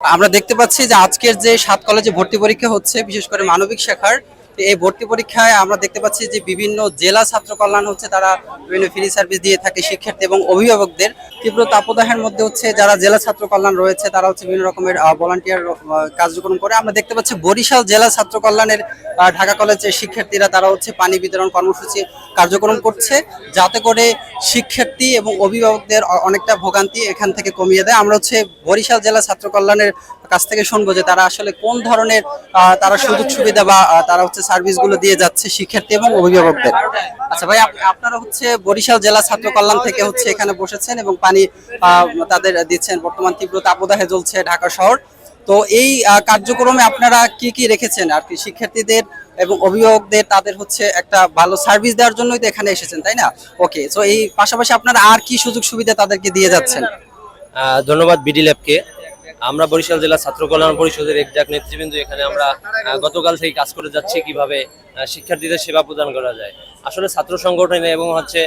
আমরা দেখতে পাচ্ছি যে আজকের যে সাত কলেজে ভর্তি পরীক্ষা হচ্ছে, বিশেষ করে মানবিক শাখার এই ভর্তি পরীক্ষায় আমরা দেখতে পাচ্ছি যে বিভিন্ন জেলা ছাত্র কল্যাণ হচ্ছে তারা বিভিন্ন ফ্রি সার্ভিস দিয়ে থাকে শিক্ষার্থী এবং অভিভাবকদের। তীব্র তাপদাহের মধ্যে হচ্ছে যারা জেলা ছাত্র কল্যাণ রয়েছে, তারা হচ্ছে বিভিন্ন রকমের ভলান্টিয়ার কার্যক্রম করে। আমরা দেখতে পাচ্ছি বরিশাল জেলা ছাত্র কল্যাণের ঢাকা কলেজের শিক্ষার্থীরা তারা হচ্ছে পানি বিতরণ কর্মসূচি কার্যক্রম করছে, যাতে করে শিক্ষার্থী এবং অভিভাবকদের অনেকটা ভোগান্তি এখান থেকে কমিয়ে দেয়। আমরা হচ্ছে বরিশাল জেলা ছাত্র কল্যাণের কাছ থেকে শুনব যে তারা আসলে কোন ধরনের তারা সুযোগ সুবিধা বা তারা হচ্ছে সার্ভিসগুলো দিয়ে যাচ্ছে শিক্ষার্থী এবং অভিভাবকদের। আচ্ছা ভাই আপনারা হচ্ছে বরিশাল জেলা ছাত্র কল্যাণ থেকে হচ্ছে এখানে বসেছেন এবং পানি তাদের দিচ্ছেন বর্তমান তীব্র তাপদাহে জ্বলছে ঢাকা শহর। তো এই কার্যক্রমে আপনারা কি কি রেখেছেন? আর কি শিক্ষার্থীদের এবং অভিভাবকদের তাদের হচ্ছে একটা ভালো সার্ভিস দেওয়ার জন্যই তো এখানে এসেছেন, তাই না? ওকে তো এই পাশাপাশি আপনারা আর কি সুযোগ সুবিধা তাদেরকে দিয়ে যাচ্ছেন? ধন্যবাদ বিডি ল্যাবকে। আমরা বরিশাল জেলা ছাত্র কল্যাণ পরিষদের একজাক নেতৃবৃন্দ, এখানে আমরা গতকাল থেকে কাজ করে যাচ্ছি কীভাবে শিক্ষার্থীদের সেবা প্রদান করা যায়। আসলে ছাত্র সংগঠনে এবং হচ্ছে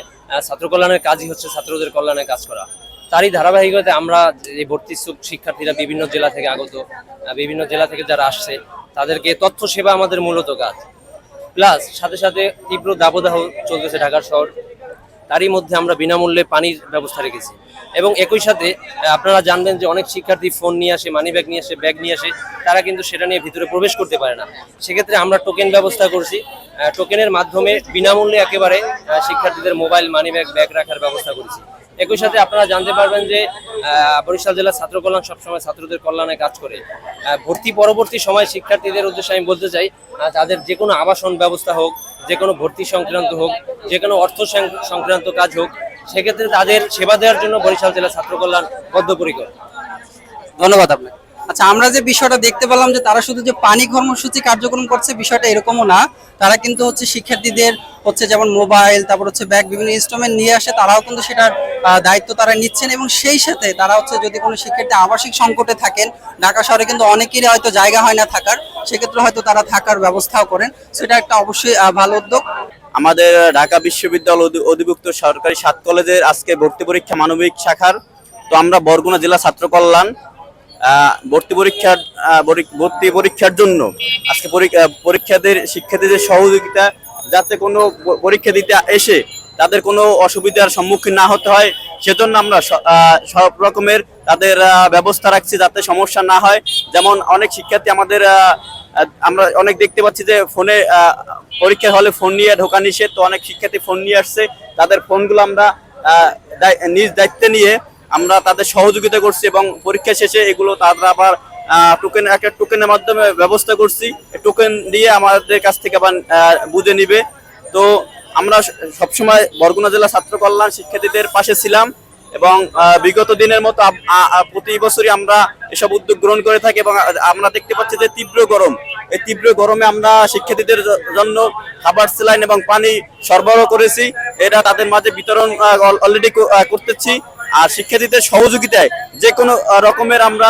ছাত্র কল্যাণের কাজই হচ্ছে ছাত্রদের কল্যাণে কাজ করা। তারই ধারাবাহিকতায় আমরা এই ভর্তি শিক্ষার্থীরা বিভিন্ন জেলা থেকে আগত বিভিন্ন জেলা থেকে যারা আসছে, তাদেরকে তথ্য সেবা আমাদের মূলত কাজ। প্লাস সাথে সাথে তীব্র দাবদাহ চলতেছে ঢাকার শহর। তারই মধ্যে আমরা বিনামূল্যে পানির ব্যবস্থা রেখেছি। এবং একই সাথে আপনারা জানবেন যে অনেক শিক্ষার্থী ফোন নিয়ে আসে মানি ব্যাগ নিয়ে আসে ব্যাগ নিয়ে আসে, তারা কিন্তু সেটা নিয়ে ভিতরে প্রবেশ করতে পারে না। সেক্ষেত্রে আমরা টোকেন ব্যবস্থা করছি। টোকেনের মাধ্যমে বিনামূল্যে একেবারে শিক্ষার্থীদের মোবাইল মানি ব্যাগ ব্যাগ রাখার ব্যবস্থা করেছি। একই সাথে আপনারা জানতে পারবেন যে বরিশাল জেলা ছাত্র কল্যাণ সবসময় ছাত্রদের কল্যাণে কাজ করে। ভর্তি পরবর্তী সময় শিক্ষার্থীদের উদ্দেশ্যে আমি বলতে চাই তাদের যে কোনো আবাসন ব্যবস্থা হোক যে কোনো ভর্তি সংক্রান্ত হোক, যে কোনো অর্থ সংক্রান্ত কাজ হোক, সেক্ষেত্রে তাদের সেবা দেওয়ার জন্য বরিশাল জেলা ছাত্র কল্যাণ বদ্ধপরিকর। ধন্যবাদ আপনাকে। আচ্ছা আমরা যে বিষয়টা দেখতে পেলাম যে তারা শুধু যে পানি কর্মসূচি কার্যক্রম করছে, বিষয়টা এরকমও না। তারা কিন্তু হচ্ছে শিক্ষার্থীদের হচ্ছে যেমন মোবাইল, তারপর হচ্ছে ব্যাগ, বিভিন্ন ইনস্ট্রুমেন্ট নিয়ে আসে, তারাও কিন্তু সেটার দায়িত্ব তারা নিচ্ছেন এবং সেই সাথে তারা হচ্ছে যদি কোনো শিক্ষার্থী আবাসিক সংকটে থাকেন, ঢাকা শহরে কিন্তু অনেকেরই হয়তো জায়গা হয় না থাকার। সেক্ষেত্রে হয়তো তারা থাকার ব্যবস্থাও করেন। সেটা একটা অবশ্যই ভালো উদ্যোগ। আমাদের ঢাকা বিশ্ববিদ্যালয় অধিভুক্ত সরকারি সাত কলেজের আজকে ভর্তি পরীক্ষা মানবিক শাখার। তো আমরা বরগুনা জেলা ছাত্র কল্যাণ ভর্তি পরীক্ষার ভর্তি পরীক্ষার জন্য আজকে পরীক্ষাদের শিক্ষার্থীদের সহযোগিতা যাতে কোনো পরীক্ষা দিতে এসে তাদের কোনো অসুবিধার সম্মুখীন না হতে হয়। সেজন্য আমরা সব রকমের তাদের ব্যবস্থা রাখছি যাতে সমস্যা না হয়। যেমন অনেক শিক্ষার্থী আমাদের আমরা অনেক দেখতে পাচ্ছি যে ফোনে পরীক্ষার হলে ফোন নিয়ে ঢোকা নিষেধ। তো অনেক শিক্ষার্থী ফোন নিয়ে আসছে। তাদের ফোনগুলো আমরা নিজ দায়িত্বে নিয়ে আমরা তাদের সহযোগিতা করছি এবং পরীক্ষা শেষে এগুলো তারা আবার টোকেন একটা টোকেনের মাধ্যমে ব্যবস্থা করছি। টোকেন দিয়ে আমাদের কাছ থেকে আবার বুঝে নিবে। তো আমরা সবসময় বরগুনা জেলা ছাত্র কল্যাণ শিক্ষার্থীদের পাশে ছিলাম এবং বিগত দিনের মতো প্রতি বছরই আমরা এসব উদ্যোগ গ্রহণ করে থাকি এবং আমরা দেখতে পাচ্ছি যে তীব্র গরম। এই তীব্র গরমে আমরা শিক্ষার্থীদের জন্য খাবার স্যালাইন এবং পানি সরবরাহ করেছি। এটা তাদের মাঝে বিতরণ অলরেডি করতেছি। আর শিক্ষার্থীদের সহযোগিতায় যে কোনো রকমের আমরা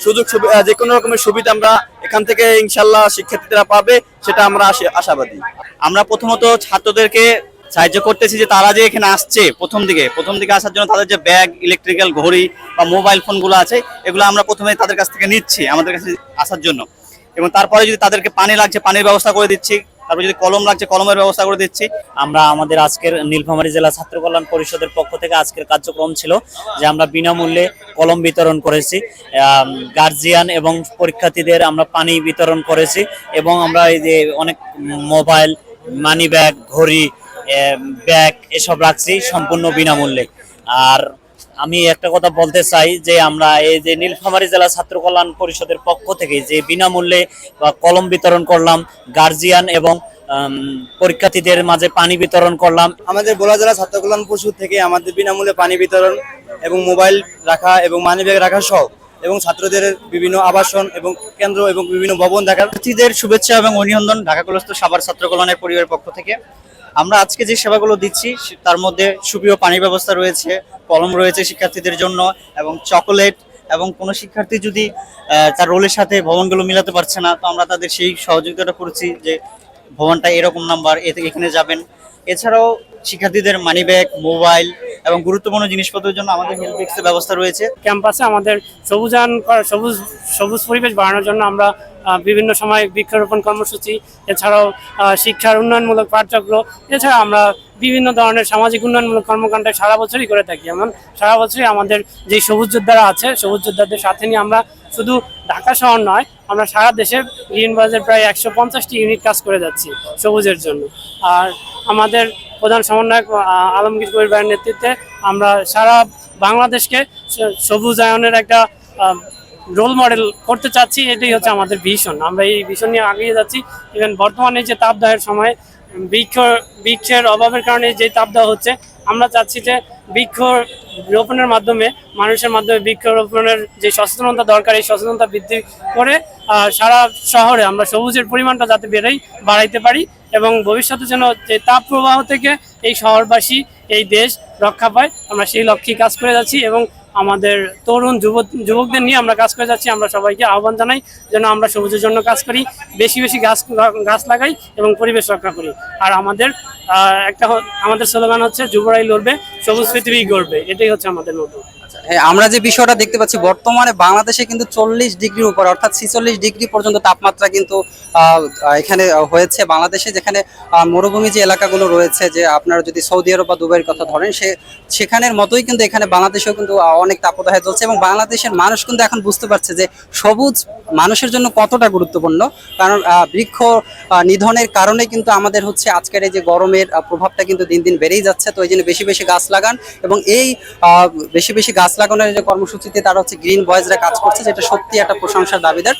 সুযোগ সুবিধা যে কোনো রকমের সুবিধা আমরা এখান থেকে ইনশাল্লাহ শিক্ষার্থীরা পাবে, সেটা আমরা আশা- আশাবাদী। আমরা প্রথমত ছাত্রদেরকে সাহায্য করতেছি যে তারা যে এখানে আসছে প্রথম দিকে প্রথম দিকে আসার জন্য তাদের যে ব্যাগ ইলেকট্রিক্যাল ঘড়ি বা মোবাইল ফোনগুলো আছে, এগুলো আমরা প্রথমে তাদের কাছ থেকে নিচ্ছি আমাদের কাছে আসার জন্য। এবং তারপরে যদি তাদেরকে পানি লাগছে, পানির ব্যবস্থা করে দিচ্ছি তারপরে যদি কলম লাগছে, কলমের ব্যবস্থা করে দিচ্ছি। আমরা আমাদের আজকের নীলফামারী জেলা ছাত্র কল্যাণ পরিষদের পক্ষ থেকে আজকের কার্যক্রম ছিল যে আমরা বিনামূল্যে কলম বিতরণ করেছি। গার্জিয়ান এবং পরীক্ষার্থীদের আমরা পানি বিতরণ করেছি এবং আমরা এই যে অনেক মোবাইল মানি ব্যাগ ঘড়ি ব্যাগ এসব রাখছি সম্পূর্ণ বিনামূল্যে। আর আমি একটা কথা বলতে চাই যে আমরা এই যে নীলফামারী জেলা ছাত্র কল্যাণ পরিষদের পক্ষ থেকে যে বিনামূল্যে বা কলম বিতরণ করলাম গার্জিয়ান এবং পরীক্ষার্থীদের মাঝে পানি বিতরণ করলাম। আমাদের বোলা জেলা ছাত্র কল্যাণ পরিষদ থেকে আমাদের বিনামূল্যে পানি বিতরণ এবং মোবাইল রাখা এবং মানি ব্যাগ রাখা সহ এবং ছাত্রদের বিভিন্ন আবাসন এবং কেন্দ্র এবং বিভিন্ন ভবন দেখার শুভেচ্ছা এবং অভিনন্দন ঢাকা কলেজ সাভার ছাত্র কল্যাণের পরিবারের পক্ষ থেকে। আমরা আজকে যে সেবাগুলো দিচ্ছি তার মধ্যে সুপ্রিয় পানি ব্যবস্থা রয়েছে, কলম রয়েছে শিক্ষার্থীদের জন্য, এবং চকোলেট, এবং কোনো শিক্ষার্থী যদি তার রোলের সাথে ভবনগুলো মিলাতে পারছে না, তো আমরা তাদের সেই সহযোগিতাটা করেছি যে ভবনটা এরকম নাম্বার এতে এখানে যাবেন। এছাড়াও শিক্ষার্থীদের মানি ব্যাগ মোবাইল এবং গুরুত্বপূর্ণ জিনিসপত্রের জন্য আমাদের হেল্প ডেস্কের ব্যবস্থা রয়েছে। ক্যাম্পাসে আমাদের সবুজায়ন করা- সবুজ সবুজ পরিবেশ বাড়ানোর জন্য আমরা বিভিন্ন সময় বৃক্ষরোপণ কর্মসূচি, এছাড়াও শিক্ষার উন্নয়নমূলক পাঠচক্র এছাড়া আমরা বিভিন্ন ধরনের সামাজিক উন্নয়নমূলক কর্মকাণ্ড সারা বছরই করে থাকি। এমন সারা বছরই আমাদের যে সবুজ যোদ্ধারা আছে, সবুজ যোদ্ধাদের সাথে নিয়ে আমরা শুধু ঢাকা শহর নয় আমরা সারা দেশে গ্রিন বাজের প্রায় একশো পঞ্চাশটি ইউনিট কাজ করে যাচ্ছি সবুজের জন্য। আর আমাদের প্রধান সমন্বয়ক আলমগীর কবির ভাইয়ের নেতৃত্বে আমরা সারা বাংলাদেশকে সবুজায়নের একটা রোল মডেল করতে চাচ্ছি, এটাই হচ্ছে আমাদের ভীষণ। আমরা এই ভীষণ নিয়ে আগিয়ে যাচ্ছি। ইভেন বর্তমানে যে তাপদাহের সময়, বৃক্ষ, বৃক্ষের অভাবের কারণে যে তাপদাহ হচ্ছে, আমরা চাচ্ছি যে বৃক্ষ রোপণের মাধ্যমে, মানুষের মাধ্যমে বৃক্ষরোপণের যে সচেতনতা দরকার, এই সচেতনতা বৃদ্ধি করে সারা শহরে আমরা সবুজের পরিমাণটা যাতে বেড়েই বাড়াইতে পারি এবং ভবিষ্যতে যেন যে তাপ প্রবাহ থেকে এই শহরবাসী, এই দেশ রক্ষা পায়, আমরা সেই লক্ষ্যে কাজ করে যাচ্ছি এবং আমাদের তরুণ যুবক, যুবকদের নিয়ে আমরা কাজ করে যাচ্ছি। আমরা সবাইকে আহ্বান জানাই যেন আমরা সবুজের জন্য কাজ করি, বেশি বেশি গাছ গাছ লাগাই এবং পরিবেশ রক্ষা করি। আর আমাদের একটা আমাদের স্লোগান হচ্ছে, যুবরাই লড়বে, সবুজ পৃথিবী গড়বে। এটাই হচ্ছে আমাদের মতো আমরা যে বিষয়টা দেখতে পাচ্ছি, বর্তমানে বাংলাদেশে কিন্তু চল্লিশ ডিগ্রির উপর, অর্থাৎ ছিচল্লিশ ডিগ্রি পর্যন্ত তাপমাত্রা কিন্তু এখানে হয়েছে। বাংলাদেশে যেখানে মরুভূমি যে এলাকাগুলো রয়েছে, যে আপনারা যদি সৌদি আরব বা দুবাইয়ের কথা ধরেন, সে, সেখানের মতোই কিন্তু এখানে বাংলাদেশেও কিন্তু অনেক তাপদাহে চলছে এবং বাংলাদেশের মানুষ কিন্তু এখন বুঝতে পারছে যে সবুজ মানুষের জন্য কতটা গুরুত্বপূর্ণ। কারণ বৃক্ষ নিধনের কারণে কিন্তু আমাদের হচ্ছে আজকের এই যে গরমের প্রভাবটা কিন্তু দিন দিন বেড়েই যাচ্ছে। তো এই জন্য বেশি বেশি গাছ লাগান এবং এই বেশি বেশি গাছ লাগানোর যে কর্মসূচিতে তারা হচ্ছে গ্রিন বয়েজরা কাজ করছে যেটা সত্যি একটা প্রশংসার দাবিদার।